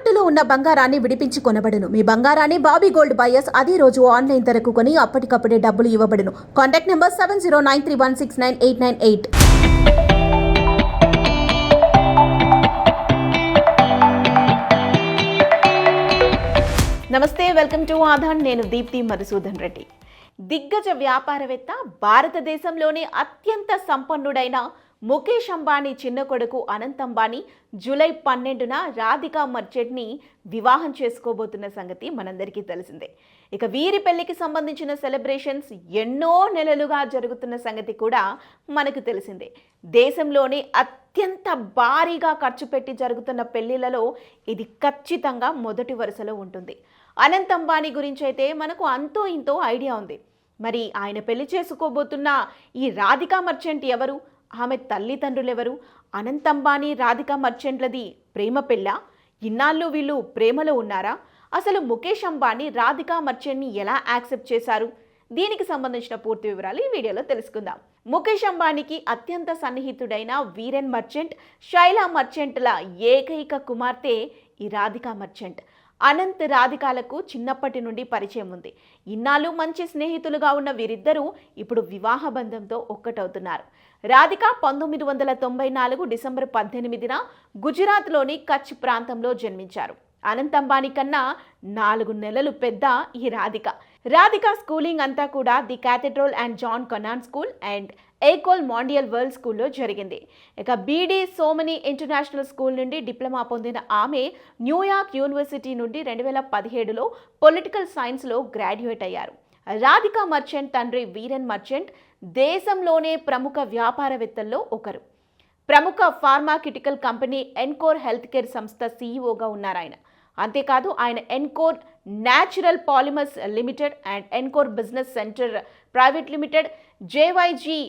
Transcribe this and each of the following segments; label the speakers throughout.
Speaker 1: తాకట్టులో ఉన్న బంగారాన్ని విడిపించి కొనబడును. మీ బంగారాన్ని బాబీ గోల్డ్ బయర్స్ అదే రోజు ఆన్లైన్ ధరకు కొని అప్పటికప్పుడే డబ్బులు ఇవ్వబడును. Contact number seven zero nine three one six nine eight nine eight. నమస్తే వెల్కమ్ టు ఆధాన్. నేను దీప్తి మధుసూదన్ రెడ్డి. దిగ్గజ వ్యాపారవేత్త భారతదేశంలోనే అత్యంత సంపన్నుడైన ముఖేష్ అంబానీ చిన్న కొడుకు అనంత్ అంబానీ జూలై పన్నెండున రాధికా మర్చెంట్ని వివాహం చేసుకోబోతున్న సంగతి మనందరికీ తెలిసిందే. ఇక వీరి పెళ్ళికి సంబంధించిన సెలబ్రేషన్స్ ఎన్నో నెలలుగా జరుగుతున్న సంగతి కూడా మనకు తెలిసిందే. దేశంలోనే అత్యంత భారీగా ఖర్చు పెట్టి జరుగుతున్న పెళ్ళిలలో ఇది ఖచ్చితంగా మొదటి వరుసలో ఉంటుంది. అనంత్ అంబానీ గురించి అయితే మనకు అంతో ఇంతో ఐడియా ఉంది. మరి ఆయన పెళ్ళి చేసుకోబోతున్న ఈ రాధికా మర్చెంట్ ఎవరు? ఆమె తల్లిదండ్రులెవరు? అనంతంబాని రాధిక అంబానీ మర్చెంట్లది ప్రేమ పెళ్ళ? ఇన్నాళ్ళు వీళ్ళు ప్రేమలో ఉన్నారా? అసలు ముఖేష్ అంబానీ రాధికా మర్చెంట్ని ఎలా యాక్సెప్ట్ చేశారు? దీనికి సంబంధించిన పూర్తి వివరాలు ఈ వీడియోలో తెలుసుకుందాం. ముఖేష్ అంబానీకి అత్యంత సన్నిహితుడైన వీరెన్ మర్చెంట్ శైలా మర్చెంట్ల ఏకైక కుమార్తె ఈ రాధికా మర్చెంట్. అనంత్ రాధికాలకు చిన్నప్పటి నుండి పరిచయం ఉంది. ఇన్నాళ్ళు మంచి స్నేహితులుగా ఉన్న వీరిద్దరూ ఇప్పుడు వివాహ బంధంతో ఒక్కటవుతున్నారు. రాధిక పంతొమ్మిది వందల తొంభై నాలుగు డిసెంబర్ పద్దెనిమిదిన గుజరాత్లోని కచ్ ప్రాంతంలో జన్మించారు. అనంత్ అంబానీ కన్నా నాలుగు నెలలు పెద్ద ఈ రాధిక. రాధిక స్కూలింగ్ అంతా కూడా the cathedral and John Connon school and Ecole Mondiale world స్కూల్లో జరిగింది. ఇక బీడీ సోమని ఇంటర్నేషనల్ స్కూల్ నుండి డిప్లొమా పొందిన ఆమె న్యూయార్క్ యూనివర్సిటీ నుండి రెండు వేల పదిహేడులో పొలిటికల్ సైన్స్లో గ్రాడ్యుయేట్ అయ్యారు. రాధికా మర్చెంట్ తండ్రి వీరన్ మర్చెంట్ దేశంలోనే ప్రముఖ వ్యాపారవేత్తల్లో ఒకరు. ప్రముఖ pharmaceutical company Encore health care సంస్థ సీఈఓగా ఉన్నారు ఆయన అంతేకాదు ఆయన Encore natural polymers limited and Encore business centre private limited JYG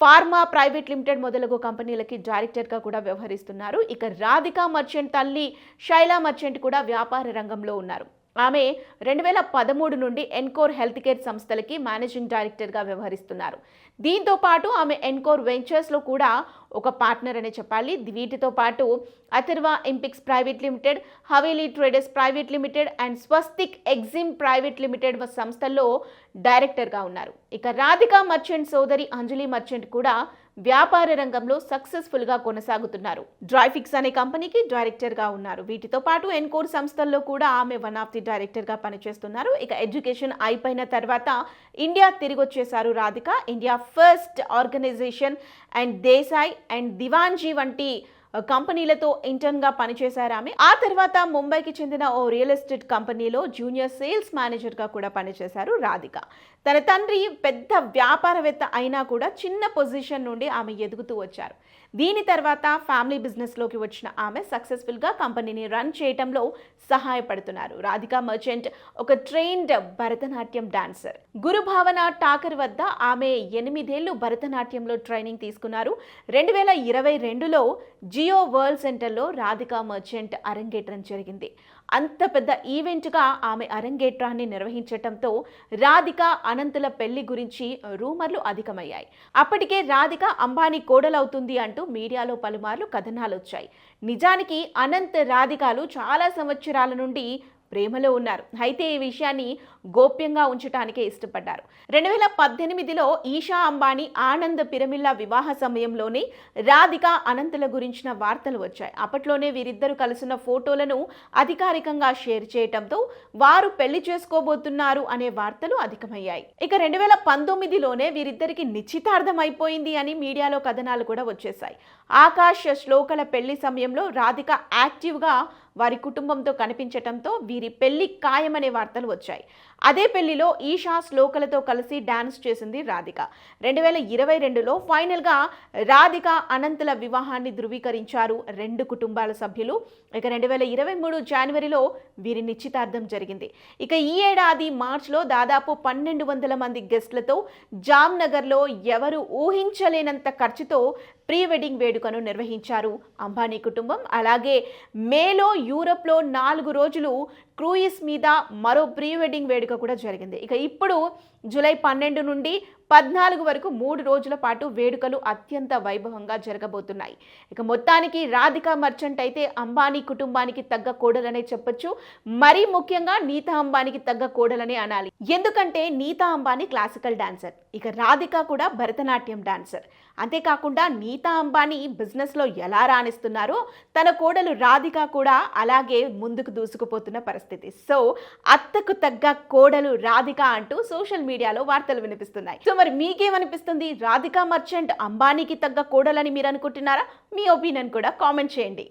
Speaker 1: pharma private limited మొదలగు కంపెనీలకి డైరెక్టర్గా కూడా వ్యవహరిస్తున్నారు. ఇక రాధికా మర్చెంట్ తల్లి శైలా మర్చెంట్ కూడా వ్యాపార రంగంలో ఉన్నారు. ఆమె రెండు వేల పదమూడు నుండి ఎన్కోర్ హెల్త్ కేర్ సంస్థలకి మేనేజింగ్ డైరెక్టర్గా వ్యవహరిస్తున్నారు. దీంతో పాటు ఆమె ఎన్కోర్ వెంచర్స్లో కూడా ఒక పార్ట్నర్ అనే చెప్పాలి. వీటితో పాటు Atharva Empix private limited Haveli traders private limited and Swastik Exim private limited సంస్థల్లో డైరెక్టర్గా ఉన్నారు. ఇక రాధికా మర్చెంట్ సోదరి అంజలి మర్చెంట్ కూడా వ్యాపార రంగంలో సక్సెస్ఫుల్గా కొనసాగుతున్నారు. డ్రైఫిక్స్ అనే కంపెనీకి డైరెక్టర్గా ఉన్నారు. వీటితో పాటు ఎన్కోర్ సంస్థల్లో కూడా ఆమె వన్ ఆఫ్ ది డైరెక్టర్గా పనిచేస్తున్నారు. ఇక ఎడ్యుకేషన్ అయిపోయిన తర్వాత ఇండియా తిరిగి వచ్చేసారు Radhika. India first organisation and Desai and Diwanji వంటి కంపెనీలతో ఇంటర్న్గా పనిచేశారు ఆమె. ఆ తర్వాత ముంబైకి చెందిన ఓ రియల్ ఎస్టేట్ కంపెనీలో జూనియర్ సేల్స్ మేనేజర్గా కూడా పనిచేశారు రాధిక. తన తండ్రి పెద్ద వ్యాపారవేత్త అయినా కూడా చిన్న పొజిషన్ నుండి ఆమె ఎదుగుతూ వచ్చారు. దీని తర్వాత ఫ్యామిలీ బిజినెస్లోకి వచ్చిన ఆమె సక్సెస్ఫుల్గా కంపెనీని రన్ చేయటంలో సహాయపడుతున్నారు. రాధికా మర్చెంట్ ఒక ట్రైన్డ్ భరతనాట్యం డాన్సర్. గురు భావన ఠాకర్ వద్ద ఆమె ఎనిమిదేళ్ళు భరతనాట్యంలో ట్రైనింగ్ తీసుకున్నారు. రెండు వేల ఇరవై రెండులో జియో వరల్డ్ సెంటర్లో రాధికా మర్చెంట్ అరంగేట్రం జరిగింది. అంత పెద్ద ఈవెంట్గా ఆమె అరంగేట్రాన్ని నిర్వహించటంతో రాధిక అనంతుల పెళ్ళి గురించి రూమర్లు అధికమయ్యాయి. అప్పటికే రాధిక అంబానీ కోడలవుతుంది అంటూ మీడియాలో పలుమార్లు కథనాలు వచ్చాయి నిజానికి అనంత్ రాధికాలు చాలా సంవత్సరాల నుండి ప్రేమలో ఉన్నారు. అయితే ఈ విషయాన్ని గోప్యంగా ఉంచటానికే ఇష్టపడ్డారు. రెండు వేల పద్దెనిమిదిలో ఈషా అంబానీ ఆనంద్ పిరమిల్లా వివాహ సమయంలోనే రాధిక అనంతుల గురించిన వార్తలు వచ్చాయి. అప్పట్లోనే వీరిద్దరు కలిసిన ఫోటోలను అధికారికంగా షేర్ చేయటంతో వారు పెళ్ళి చేసుకోబోతున్నారు అనే వార్తలు అధికమయ్యాయి. ఇక రెండు వేల పంతొమ్మిదిలోనే వీరిద్దరికి నిశ్చితార్థం అయిపోయింది అని మీడియాలో కథనాలు కూడా వచ్చేసాయి ఆకాశ శ్లోకల పెళ్ళి సమయంలో రాధిక యాక్టివ్గా వారి కుటుంబంతో కనిపించటంతో వీరి పెళ్ళి ఖాయమనే వార్తలు వచ్చాయి. అదే పెళ్ళిలో ఈషా శ్లోకలతో కలిసి డాన్స్ చేసింది రాధిక. రెండు వేల ఇరవై రెండులో ఫైనల్గా రాధిక అనంతుల వివాహాన్ని ధృవీకరించారు రెండు కుటుంబాల సభ్యులు. ఇక రెండు వేల ఇరవై మూడు జనవరిలో వీరి నిశ్చితార్థం జరిగింది. ఇక ఈ ఏడాది మార్చ్లో దాదాపు పన్నెండు వందల మంది గెస్ట్లతో జామ్నగర్లో ఎవరు ఊహించలేనంత ఖర్చుతో ప్రీ వెడ్డింగ్ వేడుకను నిర్వహించారు. అంబానీ కుటుంబం అలాగే మేలో యూరప్లో నాలుగు రోజులు క్రూయిస్ మీద మరో ప్రీ వెడ్డింగ్ వేడుక కూడా జరిగింది. ఇక ఇప్పుడు జూలై పన్నెండు నుండి పద్నాలుగు వరకు మూడు రోజుల పాటు వేడుకలు అత్యంత వైభవంగా జరగబోతున్నాయి. ఇక మొత్తానికి రాధికా మర్చెంట్ అయితే అంబానీ కుటుంబానికి తగ్గ కోడలనే చెప్పొచ్చు. మరీ ముఖ్యంగా నీతా అంబానీకి తగ్గ కోడలనే అనాలి. ఎందుకంటే నీతా అంబానీ క్లాసికల్ డాన్సర్ ఇక రాధిక కూడా భరతనాట్యం డాన్సర్ అంతేకాకుండా నీతా అంబానీ బిజినెస్లో ఎలా రాణిస్తున్నారో తన కోడలు రాధిక కూడా అలాగే ముందుకు దూసుకుపోతున్న పరిస్థితి. సో అత్తకు తగ్గ కోడలు రాధిక అంటూ సోషల్ మీడియాలో వార్తలు వినిపిస్తున్నాయి. సో మరి మీకేమనిపిస్తుంది? రాధిక మర్చెంట్ అంబానీకి తగ్గ కోడలని మీరు అనుకుంటున్నారా మీ ఒపీనియన్ కూడా కామెంట్ చేయండి.